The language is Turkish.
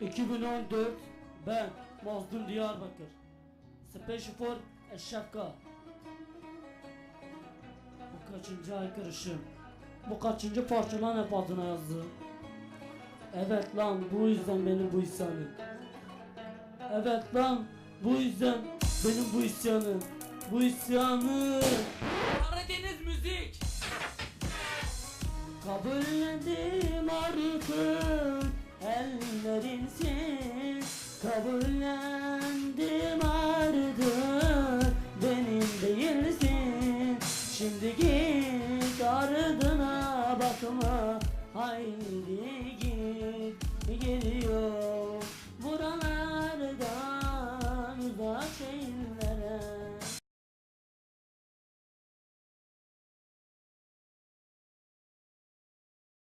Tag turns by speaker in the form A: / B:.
A: 2014 ben Mazlum Diyarbakır. Special for Eşşakka Bu kaçıncı aykırışım? Bu kaçıncı parçalan hep adına yazdı? Evet lan bu yüzden benim bu isyanım. Evet lan bu yüzden benim bu isyanım. Bu isyanım.
B: Karadeniz müzik.
A: Kabullendim artık Kabullendim artık Benim değilsin. Şimdi git ardına bakma. Haydi git. Geliyor buralardan uzak şeyler